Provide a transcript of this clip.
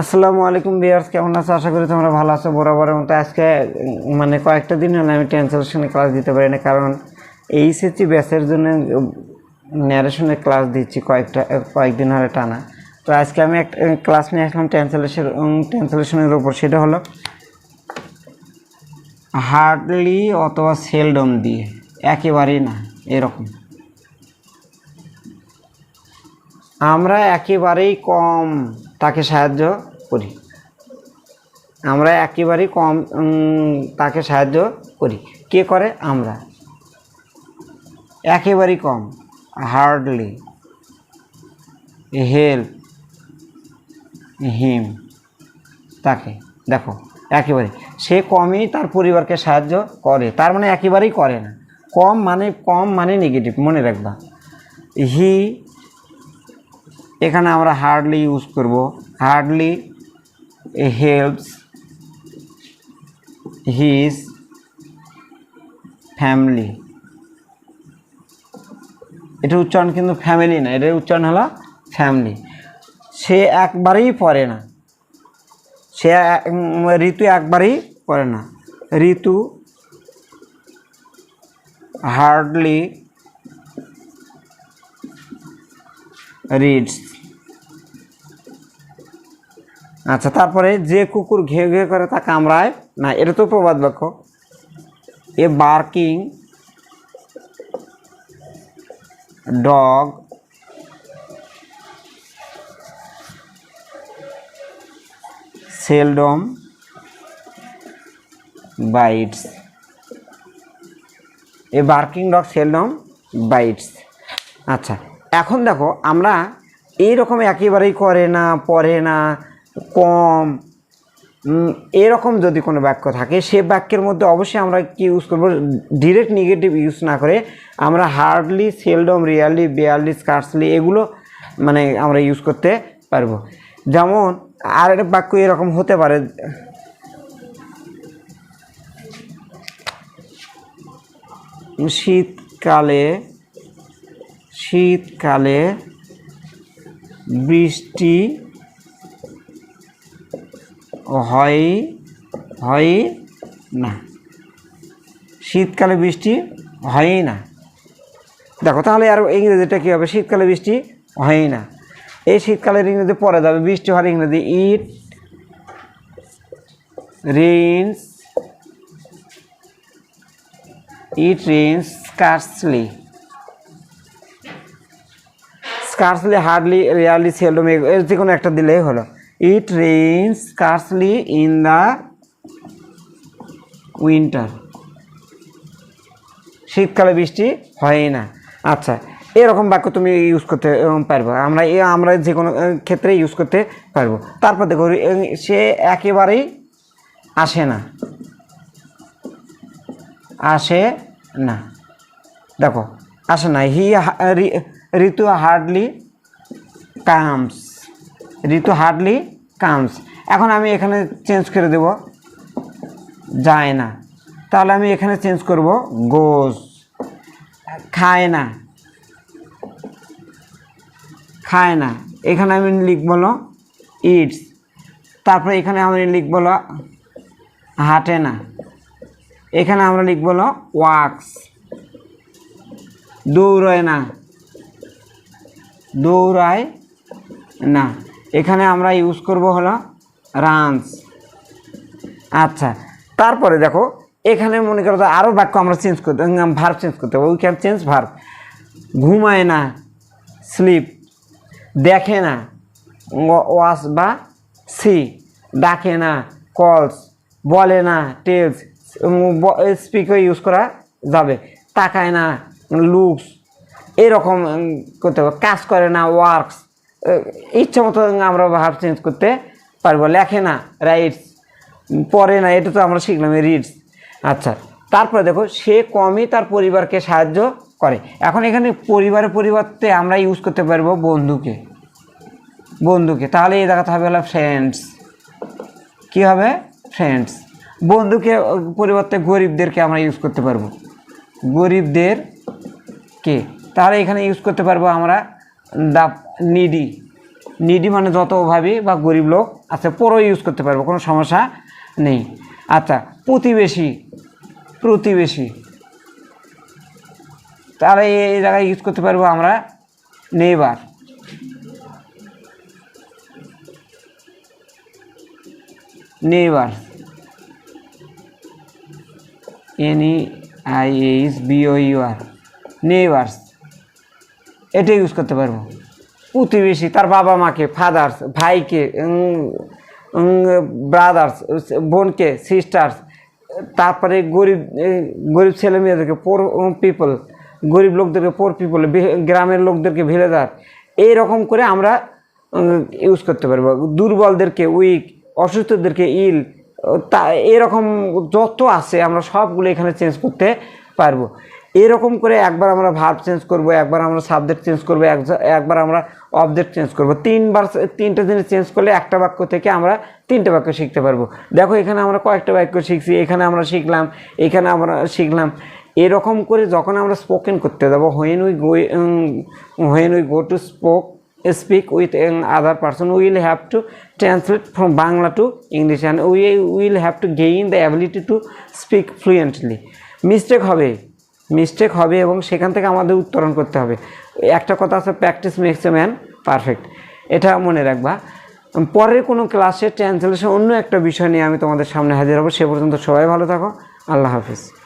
আসসালামু আলাইকুম বিয়ার্স কেমন আছো? আশা করি তোমরা ভালো আছো। বরাবরের মতো আজকে মানে কয়েকটা দিন হলো আমি ট্রান্সলেশনে ক্লাস দিতে পারি না কারণ এইচএসসি ব্যাচের জন্য ন্যারেশনের ক্লাস দিচ্ছি কয়েকটা কয়েকদিন হলে টানা। তো আজকে আমি একটা ক্লাস নিয়ে আসলাম ট্রান্সলেশন ট্রান্সলেশনের উপর। সেটা হলো হার্ডলি অথবা সেলডম দিয়ে একেবারেই না, এরকম। আমরা একেবারেই কম, তাকে সাহায্য করি। আমরা একেবারেই কম তাকে সাহায্য করি। কে করে? আমরা। একেবারেই কম হার্ডলি হেল্প হিম তাকে। দেখো একেবারে সে কমই তার পরিবারকে সাহায্য করে। তার মানে একেবারেই করে না। কম মানে কম মানে নেগেটিভ মনে রাখবা। হি এখানে আমরা হার্ডলি ইউজ করব। হার্ডলি হেল্পস হিজ ফ্যামিলি এটা উচ্চারণ কিন্তু ফ্যামিলি না, এটার উচ্চারণ হলো ফ্যামিলি সে একবারেই পড়ে না। সে ঋতু একবারেই পড়ে না। ঋতু হার্ডলি রিডস আচ্ছা তারপরে যে কুকুর ঘে ঘে করে তা কামড়ায় না, এটা তো প্রবাদ বাক্য। A barking dog seldom bites. A barking dog seldom bites. আচ্ছা এখন দেখো, আমরা এইরকম একেবারেই করে না পড়ে না কম। এরকম যদি কোনো বাক্য থাকে, সে বাক্যের মধ্যে অবশ্যই আমরা কি ইউজ করব? ডিরেক্ট নেগেটিভ ইউজ না করে আমরা hardly seldom really barely scarcely এগুলো মানে আমরা ইউজ করতে পারব। যেমন আর একটা বাক্য এরকম হতে পারে। শীতকালে শীতকালে বৃষ্টি হয় হয় না। শীতকালে বৃষ্টি হয়ই না। দেখো, তাহলে আর ইংরেজিটা কী হবে? শীতকালে বৃষ্টি হয়ই না। এই শীতকালের ইংরেজি পরে যাবে, বৃষ্টি হওয়ার ইংরেজি it, rains it rains, scarcely. Scarcely hardly, rarely seldom এর যে কোনো একটা দিলেই হলো। It rains scarcely in the winter শীতকালে বৃষ্টি হয় না। আচ্ছা এরকম বাক্য তুমি ইউজ করতে পারবে। আমরা আমরা যে কোনো ক্ষেত্রে ইউজ করতে পারব। তারপর দেখো সে একেবারেই আসে না। আসে না। দেখো, আসে না। হি ঋতু হার্ডলি কামস ঋতু হার্ডলি কামস। এখন আমি এখানে চেঞ্জ করে দেব। যায় না। তাহলে আমি এখানে চেঞ্জ করব গোস। খায় না। খায় না। এখানে আমি লিখব ইটস তারপরে এখানে আমি লিখব হাঁটে না। এখানে আমরা লিখব ওয়াক্স দৌড়ায় না। দৌড়ায় না। এখানে আমরা ইউজ করব হলো রানস আচ্ছা তারপরে দেখো, এখানে মনে করো আরও বাক্য আমরা চেঞ্জ করতে ভার্ব চেঞ্জ করতে হবে। উই ক্যান চেঞ্জ ভার্ব ঘুমায় না স্লিপ দেখে না ওয়াশ বা সি ডাকে না কলস বলে না টেলস স্পিকও ইউজ করা যাবে। তাকায় না লুকস এরকম করতে হবে। কাজ করে না ওয়ার্কস ইচ্ছা মতো আমরা ভাব চেঞ্জ করতে পারব। লেখে না রাইটস পরে না, এটা তো আমরা শিখলাম রিডস আচ্ছা তারপরে দেখো, সে কমই তার পরিবারকে সাহায্য করে। এখন এখানে পরিবারের পরিবর্তে আমরা ইউজ করতে পারব বন্ধুকে। বন্ধুকে, তাহলে এই দেখাতে হবে হলো ফ্রেন্ডস কী হবে? ফ্রেন্ডস বন্ধুকে পরিবর্তে গরিবদেরকে আমরা ইউজ করতে পারব। গরিবদের কে? তাহলে এখানে ইউজ করতে পারব আমরা দ্য নিডি নিডি মানে যত অভাবী বা গরিব লোক আচ্ছা পুরো ইউজ করতে পারব, কোনো সমস্যা নেই। আচ্ছা প্রতিবেশী প্রতিবেশী। তাহলে এই জায়গায় ইউজ করতে পারব আমরা neighbour neighbour N I H B O U R neighbours এটা ইউজ করতে পারব। প্রতিবেশী, তার বাবা মাকে ফাদার্স ভাইকে ব্রাদার্স বোনকে সিস্টার্স তারপরে গরিব গরিব ছেলে মেয়েদেরকে পোর পিপল গরিব লোকদেরকে পোর পিপল গ্রামের লোকদেরকে ভিলেজার এইরকম করে আমরা ইউজ করতে পারব। দুর্বলদেরকে উইক অসুস্থদেরকে ইল তা এরকম যত আছে, আমরা সবগুলো এখানে চেঞ্জ করতে পারব। এরকম করে একবার আমরা ভার্ব চেঞ্জ করব, একবার আমরা সাবজেক্ট চেঞ্জ করব, এক- একবার আমরা অবজেক্ট চেঞ্জ করব। তিনবার তিনটা জিনিস চেঞ্জ করলে একটা বাক্য থেকে আমরা তিনটে বাক্য শিখতে পারব। দেখো, এখানে আমরা কয়েকটা বাক্য শিখছি, এখানে আমরা শিখলাম, এখানে আমরা শিখলাম। এরকম করে যখন আমরা স্পোকেন করতে যাব when we go when we go to spoke speak with an other person, we will have to Bangla to English to we will we to gain the ability to speak fluently mistake হবে। Mistake হবে এবং সেখান থেকে আমাদের উত্তরণ করতে হবে। একটা কথা আছে practice makes a man perfect এটা মনে রাখবা। পরের কোনো ক্লাসে ট্রান্সলেশন অন্য একটা বিষয় নিয়ে আমি তোমাদের সামনে হাজির হব। সে পর্যন্ত সবাই ভালো থাকো। আল্লাহ হাফিজ।